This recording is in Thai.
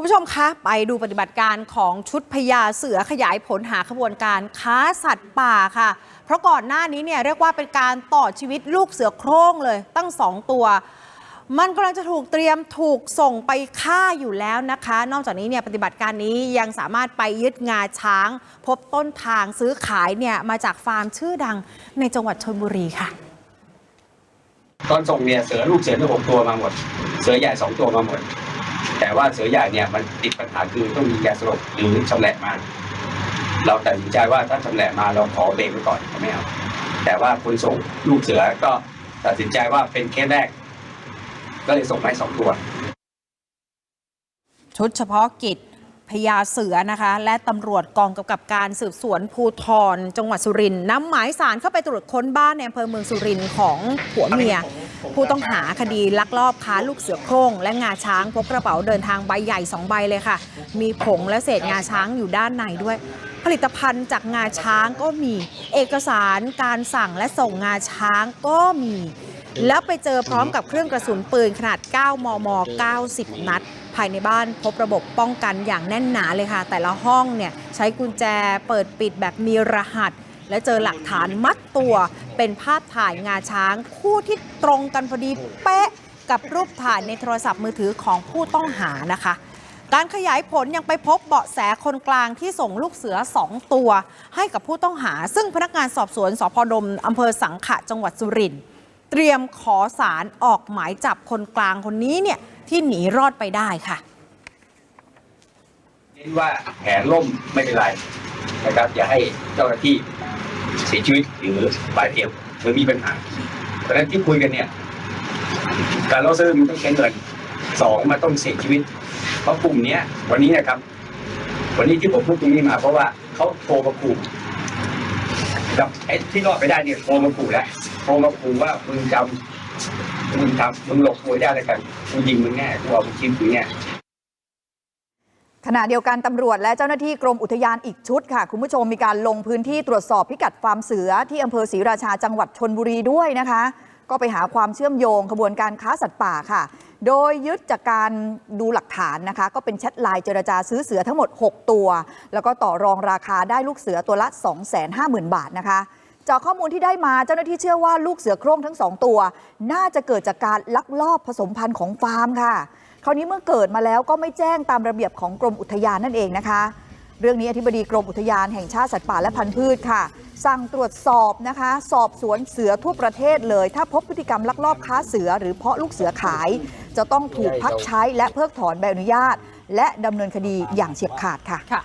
คุณผู้ชมคะ ไปดูปฏิบัติการของชุดพญาเสือขยายผลหาขบวนการค้าสัตว์ป่าค่ะ เพราะก่อนหน้านี้เนี่ยเรียกว่าเป็นการต่อชีวิตลูกเสือโคร่งเลยตั้งสองตัว มันกำลังจะถูกเตรียมถูกส่งไปฆ่าอยู่แล้วนะคะ นอกจากนี้เนี่ยปฏิบัติการนี้ยังสามารถไปยึดงาช้าง พบต้นทางซื้อขายเนี่ยมาจากฟาร์มชื่อดังในจังหวัดชลบุรีค่ะ ตอนส่งเนี่ยเสือลูกเสือที่หกตัวมาหมด เสือใหญ่สองตัวมาหมด แต่ว่าเสือใหญ่เนี่ยมันติดปัญหาคือต้องมียาสลบหรือชำแหละมาเราตัดสินใจว่าถ้าชำแหละมาเราขอเบรกไว้ก่อนไม่เอาแต่ว่าคนส่งลูกเสือก็ตัดสินใจว่าเป็นเคสแรก ก็เลยส่งไปสองตัว ชุดเฉพาะกิจพญาเสือนะคะ และตำรวจกองกำกับการสืบสวนภูทรจังหวัดสุรินทร์นำหมายสารเข้าไปตรวจค้นบ้านในอำเภอเมืองสุรินทร์ของผัวเมีย ผู้ต้องหาคดีลักลอบค้าลูกเสือโคร่งและงาช้างพบกระเป๋าเดินทางใบใหญ่ 2 ใบเลยค่ะ มีผงและเศษงาช้างอยู่ด้านในด้วย ผลิตภัณฑ์จากงาช้างก็มีเอกสารการสั่งและส่งงาช้างก็มี แล้วไปเจอพร้อมกับเครื่องกระสุนปืนขนาด 9 มม 90 นัด ภายในบ้านพบระบบป้องกันอย่างแน่นหนาเลยค่ะ แต่ละห้องเนี่ยใช้กุญแจเปิดปิดแบบมีรหัสและเจอหลักฐานมัดตัว เป็นภาพถ่ายงาช้างคู่ที่ตรงกันพอดีเป๊ะกับรูปถ่ายในโทรศัพท์มือถือของผู้ต้องหานะคะ การขยายผลยังไปพบเบาะแสคนกลางที่ส่งลูกเสือ 2 ตัว ให้กับผู้ต้องหา ซึ่งพนักงานสอบสวนสพดมอำเภอสังขะจังหวัดสุรินทร์เตรียมขอสารออกหมายจับคนกลางคนนี้เนี่ยที่หนีรอดไปได้ค่ะเน้นว่าแผลล่มไม่เป็นไรนะครับอย่าให้เจ้าหน้าที่ เสียชีวิตหรือบาดเจ็บหรือมีปัญหาเพราะฉะนั้นที่คุยกันเนี่ย การล่อซื้อมันต้องใช้เงินสองมันต้องเสียชีวิต เพราะกลุ่มเนี้ย วันนี้นะครับ วันนี้ที่ผมพูดตรงนี้มา เพราะว่าเขาโทรมาขู่กับไอ้ที่รอดไปได้เนี่ยโทรมาขู่แล้วโทรมาขู่ว่ามึงจำมึงทำมึงหลบป่วยได้เลยกันกูยิงมึงแน่กูเอามึงชิมมึงแน่ ขณะเดียวกันตำรวจและเจ้าหน้าที่กรมอุทยานอีกชุดค่ะ คุณผู้ชมมีการลงพื้นที่ตรวจสอบพิกัดฟาร์มเสือที่อำเภอศรีราชาจังหวัดชนบุรีด้วยนะคะ ก็ไปหาความเชื่อมโยงขบวนการค้าสัตว์ป่าค่ะ โดยยึดจากการดูหลักฐานนะคะ ก็เป็นแชทไลน์เจรจาซื้อเสือทั้งหมด 6 ตัว แล้วก็ต่อรองราคาได้ลูกเสือตัวละ 250,000 บาทนะคะจากข้อมูลที่ได้มาเจ้าหน้าที่เชื่อว่าลูกเสือโคร่งทั้งสองตัว น่าจะเกิดจากการลักลอบผสมพันธุ์ของฟาร์มค่ะ คราวนี้เมื่อเกิดมาแล้วก็ไม่แจ้งตามระเบียบของกรมอุทยานนั่นเองนะคะ เรื่องนี้อธิบดีกรมอุทยานแห่งชาติสัตว์ป่าและพันธุ์พืชค่ะ สั่งตรวจสอบนะคะ สอบสวนเสือทั่วประเทศเลย ถ้าพบพฤติกรรมลักลอบค้าเสือ หรือเพาะลูกเสือขาย จะต้องถูกพักใช้และเพิกถอนใบอนุญาต และดำเนินคดีอย่างเฉียบขาดค่ะค่ะ